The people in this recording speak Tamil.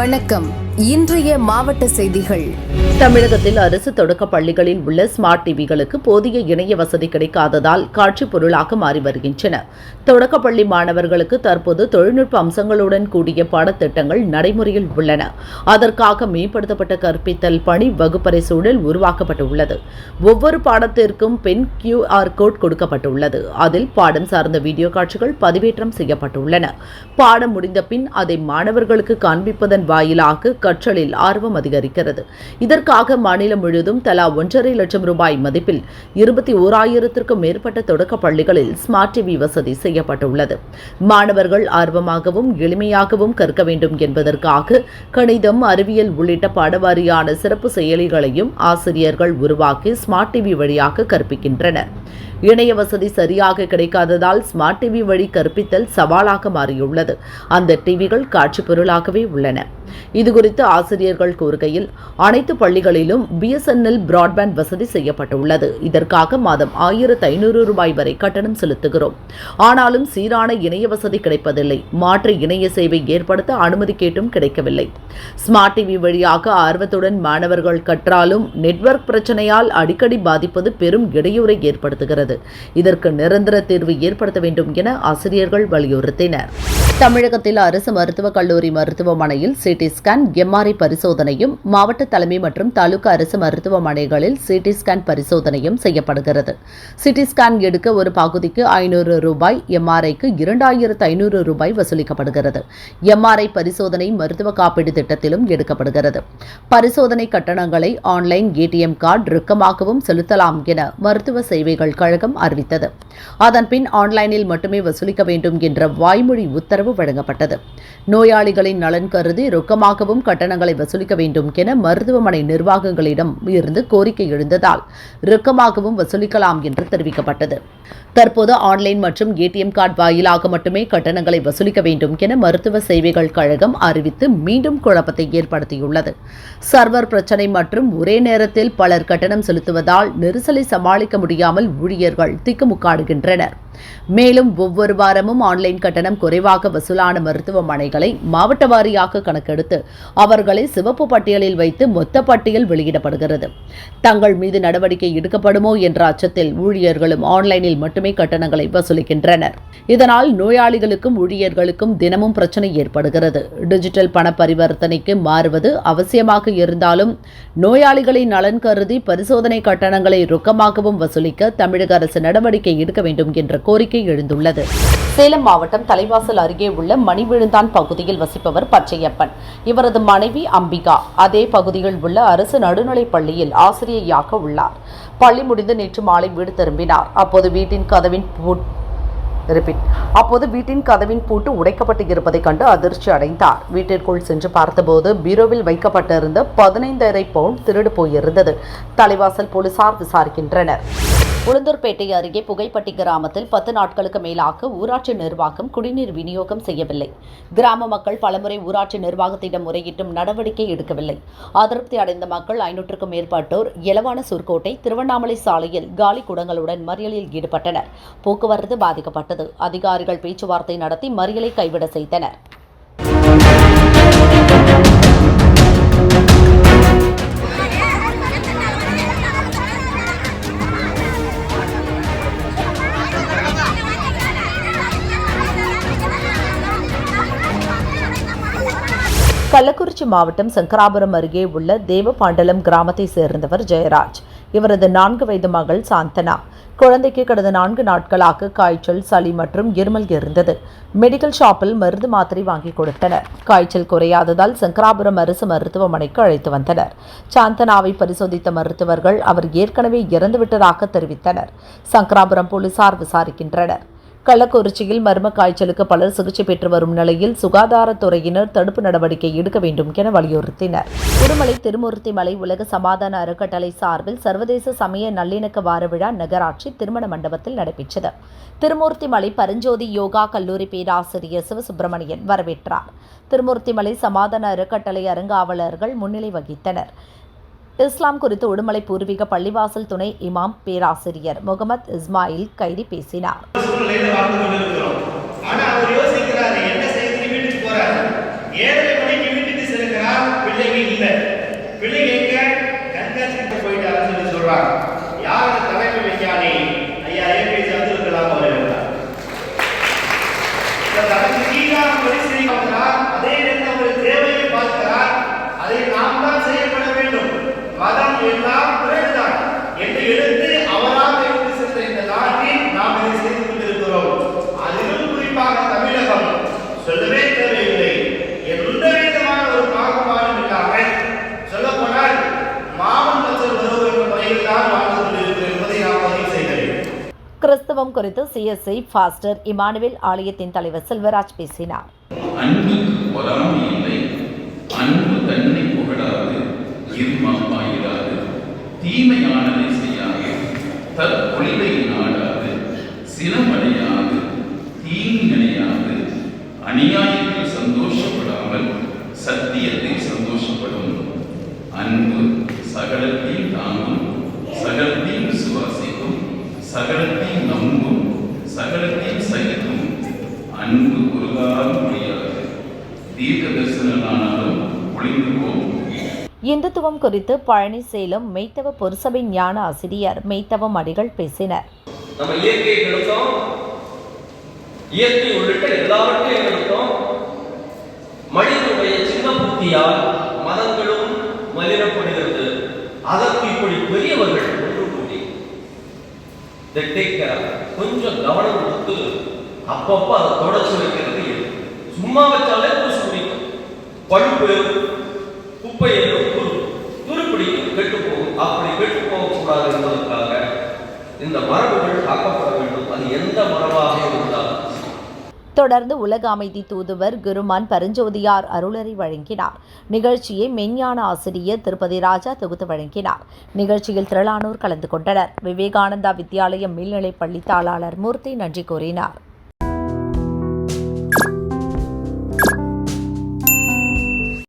வணக்கம் இன்றைய மாவட்ட செய்திகள். தமிழகத்தில் அரசு தொடக்க பள்ளிகளில் உள்ள ஸ்மார்ட் டிவிகளுக்கு போதிய இணைய வசதி கிடைக்காததால் காட்சி பொருளாக மாறி வருகின்றன. தொடக்க பள்ளி மாணவர்களுக்கு தற்போது தொழில்நுட்ப அம்சங்களுடன் கூடிய பாடத்திட்டங்கள் நடைமுறையில் உள்ளன. அதற்காக மேம்படுத்தப்பட்ட கற்பித்தல் பணி வகுப்பறை சூழல் உருவாக்கப்பட்டுள்ளது. ஒவ்வொரு பாடத்திற்கும் பென் கியூஆர் கோட் கொடுக்கப்பட்டுள்ளது. அதில் பாடம் சார்ந்த வீடியோ காட்சிகள் பதிவேற்றம் செய்யப்பட்டுள்ளன. பாடம் முடிந்த பின் அதை மாணவர்களுக்கு காண்பிப்பதன் வாயிலாக கற்றலில் ஆர்வம் அதிகரிக்கிறது. இதற்காக மாநிலம் முழுவதும் தலா ஒன்றரை லட்சம் ரூபாய் மதிப்பில் இருபத்தி ஓராயிரத்திற்கும் மேற்பட்ட தொடக்க பள்ளிகளில் ஸ்மார்ட் டிவி வசதி செய்யப்பட்டுள்ளது. மாணவர்கள் ஆர்வமாகவும் எளிமையாகவும் கற்க வேண்டும் என்பதற்காக கணிதம் அறிவியல் உள்ளிட்ட பாடவாரியான சிறப்பு செயலிகளையும் ஆசிரியர்கள் உருவாக்கி ஸ்மார்ட் டிவி வழியாக கற்பிக்கின்றனர். இணைய வசதி சரியாக கிடைக்காததால் ஸ்மார்ட் டிவி வழி கற்பித்தல் சவாலாக மாறியுள்ளது. அந்த டிவிகள் காட்சி பொருளாகவே உள்ளன. இதுகுறித்து ஆசிரியர்கள் கூறுகையில் அனைத்து பள்ளிகளிலும் பிஎஸ்என்எல் பிராட்பேண்ட் வசதி செய்யப்பட்டுள்ளது. இதற்காக மாதம் ஆயிரத்து ஐநூறு ரூபாய் வரை கட்டணம் செலுத்துகிறோம். ஆனாலும் சீரான இணைய வசதி கிடைப்பதில்லை. மாற்று இணைய சேவை ஏற்படுத்த அனுமதி கேட்டும் கிடைக்கவில்லை. ஸ்மார்ட் டிவி வழியாக ஆர்வத்துடன் மாணவர்கள் கற்றாலும் நெட்வொர்க் பிரச்சனையால் அடிக்கடி பாதிப்பது பெரும் இடையூறை ஏற்படுத்துகிறது. இதற்கு நிரந்தர தீர்வு ஏற்படுத்த வேண்டும் என ஆசிரியர்கள் வலியுறுத்தினர். தமிழகத்தில் அரசு மருத்துவக் கல்லூரி மருத்துவமனையில் சிடி ஸ்கேன் எம்ஆர்ஐ பரிசோதனையும் மாவட்ட தலைமை மற்றும் தாலுகா அரசு மருத்துவமனைகளில் சிடி ஸ்கேன் பரிசோதனையும் செய்யப்படுகிறது. சிடி ஸ்கேன் எடுக்க ஒரு பகுதிக்கு ஐநூறு ரூபாய் எம்ஆர்ஐக்கு இரண்டாயிரத்து ஐநூறு ரூபாய் வசூலிக்கப்படுகிறது. எம்ஆர்ஐ பரிசோதனை மருத்துவ காப்பீடு திட்டத்திலும் எடுக்கப்படுகிறது. பரிசோதனை கட்டணங்களை ஆன்லைன் ஏடிஎம் கார்டு ரொக்கமாகவும் செலுத்தலாம் என மருத்துவ சேவைகள் கழக கழகம் அறிவித்தது. அதன்பின் ஆன்லைனில் மட்டுமே வசூலிக்க வேண்டும் என்ற வாய்மொழி உத்தரவு வழங்கப்பட்டது. நோயாளிகளின் நலன் கருதி ரொக்கமாகவும் கட்டணங்களை வசூலிக்க வேண்டும் என மருத்துவமனை நிர்வாகங்களிடம் இருந்து கோரிக்கை எழுந்ததால் ரொக்கமாகவும் வசூலிக்கலாம் என்று தெரிவிக்கப்பட்டது. தற்போது ஆன்லைன் மற்றும் ஏடிஎம் கார்டு வாயிலாக மட்டுமே கட்டணங்களை வசூலிக்க வேண்டும் என மருத்துவ சேவைகள் கழகம் அறிவித்து மீண்டும் குழப்பத்தை ஏற்படுத்தியுள்ளது. சர்வர் பிரச்சினை மற்றும் ஒரே நேரத்தில் பலர் கட்டணம் செலுத்துவதால் நெரிசலை சமாளிக்க முடியாமல் ஊழியர் ஊழியர்கள் திக்குமுக்காடுகின்றனர். மேலும் ஒவ்வொரு வாரமும் ஆன்லைன் கட்டணம் குறைவாக வசூலான மருத்துவமனைகளை மாவட்ட வாரியாக கணக்கெடுத்து அவர்களை சிவப்பு பட்டியலில் வைத்து மொத்த பட்டியல் வெளியிடப்படுகிறது. தங்கள் மீது நடவடிக்கை எடுக்கப்படுமோ என்ற அச்சத்தில் ஊழியர்களும் ஆன்லைனில் மட்டுமே கட்டணங்களை வசூலிக்கின்றனர். இதனால் நோயாளிகளுக்கும் ஊழியர்களுக்கும் தினமும் பிரச்சனை ஏற்படுகிறது. டிஜிட்டல் பண பரிவர்த்தனைக்கு மாறுவது அவசியமாக இருந்தாலும் நோயாளிகளின் நலன் கருதி பரிசோதனை கட்டணங்களை ரொக்கமாகவும் வசூலிக்க தமிழக அரசு நடவடிக்கை எடுக்க வேண்டும் என்ற கோரிக்கை எழுந்துள்ளது. சேலம் மாவட்டம் தலைவாசல் அருகே உள்ள மணிவிழுந்தான் பகுதியில் வசிப்பவர் பச்சையப்பன். இவரது மனைவி அம்பிகா. அதே பகுதியில் உள்ள அரசு நடுநிலைப் பள்ளியில் ஆசிரியையாக உள்ளார். பள்ளி முடிந்து நேற்று மாலை வீடு திரும்பினார். அப்போது வீட்டின் கதவின் ரிப்பீட். அப்போது வீட்டின் கதவின் பூட்டு உடைக்கப்பட்டு இருப்பதைக் கண்டு அதிர்ச்சி அடைந்தார். வீட்டிற்குள் சென்று பார்த்தபோது பீரோவில் வைக்கப்பட்டிருந்த பதினைந்தரை பவுண்ட் திருடு போயிருந்தது. தலைவாசல் போலீசார் விசாரிக்கின்றனர். உளுந்தூர்பேட்டை அருகே புகைப்பட்டி கிராமத்தில் பத்து நாட்களுக்கு மேலாக ஊராட்சி நிர்வாகம் குடிநீர் விநியோகம் செய்யவில்லை. கிராம மக்கள் பலமுறை ஊராட்சி நிர்வாகத்திடம் முறையிட்டும் நடவடிக்கை எடுக்கவில்லை. அதிருப்தி அடைந்த மக்கள் ஐநூற்றுக்கும் மேற்பட்டோர் எலவான சூர்கோட்டை திருவண்ணாமலை சாலையில் காலி குடங்களுடன் மறியலில் ஈடுபட்டனர். போக்குவரத்து பாதிக்கப்பட்டது. அதிகாரிகள் பேச்சுவார்த்தை நடத்தி மறியலை கைவிட செய்தனர். கள்ளக்குறிச்சி மாவட்டம் சங்கராபுரம் அருகே உள்ள தேவபாண்டலம் கிராமத்தை சேர்ந்தவர் ஜெயராஜ். இவரது நான்கு வயது மகள் சாந்தனா. குழந்தைக்கு கடந்த நான்கு நாட்களாக காய்ச்சல் சளி மற்றும் இருமல் இருந்தது. மெடிக்கல் ஷாப்பில் மருந்து மாத்திரை வாங்கி கொடுத்தனர். காய்ச்சல் குறையாததால் சங்கராபுரம் அரசு மருத்துவமனைக்கு அழைத்து வந்தனர். சாந்தனாவை பரிசோதித்த மருத்துவர்கள் அவர் ஏற்கனவே இறந்துவிட்டதாக தெரிவித்தனர். சங்கராபுரம் போலீசார் விசாரிக்கின்றனர். கள்ளக்குறிச்சியில் மர்ம காய்ச்சலுக்கு பலர் சிகிச்சை பெற்று வரும் நிலையில் சுகாதாரத்துறையினர் தடுப்பு நடவடிக்கை எடுக்க வேண்டும் என வலியுறுத்தினர். உடுமலை திருமூர்த்தி மலை உலக சமாதான அறக்கட்டளை சார்பில் சர்வதேச சமய நல்லிணக்க வார விழா நகராட்சி திருமண மண்டபத்தில் நடைபெற்றது. திருமூர்த்தி மலை பரஞ்சோதி யோகா கல்லூரி பேராசிரியர் சிவசுப்பிரமணியன் வரவேற்றார். திருமூர்த்திமலை சமாதான அறக்கட்டளை அருங்காவலர்கள் முன்னிலை வகித்தனர். இஸ்லாம் குறித்து உடுமலை பூர்வீக பள்ளிவாசல் துணை இமாம் பேராசிரியர் முகமது இஸ்மாயில் கைரி பேசினார். சூழ்நிலையில வாழ்ந்து கொண்டிருக்கிறோம். ஆனா அவர் யோசிக்கிறாரு என்ன செய்து வீட்டுக்கு போறாரு. ஏழரை மணிக்கு வீட்டுக்கு செல்கிறார் பிள்ளைங்க இல்லை. பிள்ளைங்க எங்க? கண்காட்சிக்கு போயிட்டாரு சொல்லி சொல்றாங்க. யார் தலைமை விஞ்ஞானி? ஐயா ஏபிஜே அப்துல் கலாம் அவர்கள் தலைமை கீழாக சம்பவம் குறித்து சிஎஸ்ஐ பாஸ்டர் இமானுவேல் ஆலயத்தின் தலைவர் செல்வராஜ் பேசினார். தீமையானதை செய்யாது தற்பொழிவை நாடாது. தீங்கு நினையாது. அநியாயத்தில் சந்தோஷப்படாமல் சத்தியத்தில் சந்தோஷப்படும். அன்பு சகலத்தையும் தாங்கும் சகலத்தையும் விசுவாசிக்கும் சகலத்தையும் நம்பும் சகலத்தையும் சகிக்கும் அன்பு ஒரு காலம் முடியாது தீர்க்க தரிசனமானாலும் ஒளிந்து போகும் இந்துத்துவம் குறித்து பழனி சேலம் மெய்த்தவ பொருசபை ஞான ஆசிரியர் மெய்த்தவம் அடிகள் பேசினர் நம்ம இயற்கையை கெடுத்தோம் இயற்கை உள்ளிட்ட எல்லாவற்றையும் கெடுத்தோம் மனிதனுடைய சின்ன புத்தியால் மதங்களும் மலினப்படுகிறது அதற்கு இப்படி பெரியவர்கள் ஒன்று கூடி. கொஞ்சம் கவனம் கொடுத்து அப்பப்போ அதை தொடச்சு வைக்கிறது. சும்மா வச்சாலே பழுப்பு குப்பை ஏறும் துரு துருப்பிடிக்கும் கெட்டு போகும் அப்படி கெட்டு போகக்கூடாது என்பதற்காக இந்த மரபுகள் காக்கப்பட வேண்டும். அது எந்த மரபாக இருந்தாலும். தொடர்ந்து உலக அமைதி தூதுவர் குருமான் பரஞ்சோதியார் அருளரை வழங்கினார். நிகழ்ச்சியை மெஞ்ஞான ஆசிரியர் திருப்பதி ராஜா தொகுத்து வழங்கினார். நிகழ்ச்சியில் திரளானோர் கலந்து கொண்டனர். விவேகானந்தா வித்யாலய மேல்நிலைப் பள்ளி தாளாளர் மூர்த்தி நன்றி கூறினார்.